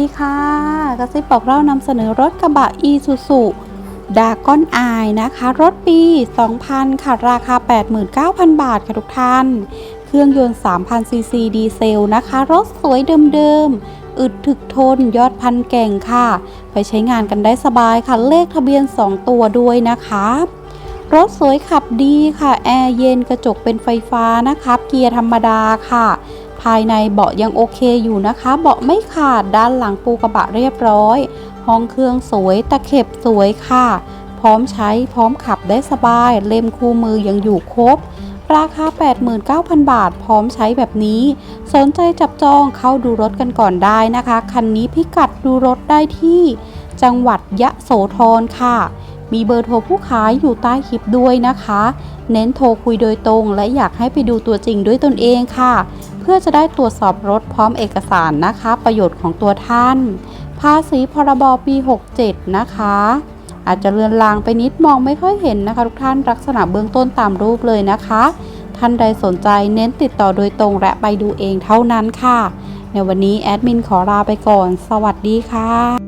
ดีค่ะ กระซิบบอกเรานำเสนอรถกระบะ e s u z u ดาก้อนไอนะคะ รถปี 2000 ค่ะ ราคา 89,000 บาทค่ะทุกท่าน เครื่องยนต์ 3,000ซีซีดีเซลนะคะ รถสวยเดิมๆ อึดถึกทนยอดพันแก่งค่ะ ไปใช้งานกันได้สบายค่ะ เลขทะเบียน 2 ตัวด้วยนะคะรถสวยขับดีค่ะ แอร์เย็นกระจกเป็นไฟฟ้านะคะ เกียร์ธรรมดาค่ะ ภายในเบาะยังโอเคอยู่นะคะ เบาะไม่ขาดด้านหลังปูกระบะเรียบร้อย ห้องเครื่องสวยตะเข็บสวยค่ะ พร้อมใช้พร้อมขับได้สบาย เล่มคู่มือยังอยู่ครบ ราคา 89,000 บาท พร้อมใช้แบบนี้ สนใจจับจองเข้าดูรถกันก่อนได้นะคะ คันนี้พิกัดดูรถได้ที่ จังหวัดยะโสธรค่ะ มีเบอร์โทรผู้ขายอยู่ใต้คลิปด้วยนะคะ เน้นโทรคุยโดยตรง และอยากให้ไปดูตัวจริงด้วยตนเองค่ะ เพื่อจะได้ตรวจสอบรถพร้อมเอกสารนะคะ ประโยชน์ของตัวท่าน ภาษีพรบปี 67 นะคะ อาจจะเลือนลางไปนิดมองไม่ค่อยเห็นนะคะทุกท่านลักษณะเบื้องต้นตามรูปเลยนะคะ ท่านใดสนใจเน้นติดต่อโดยตรงและไปดูเองเท่านั้นค่ะ ในวันนี้แอดมินขอลาไปก่อน สวัสดีค่ะ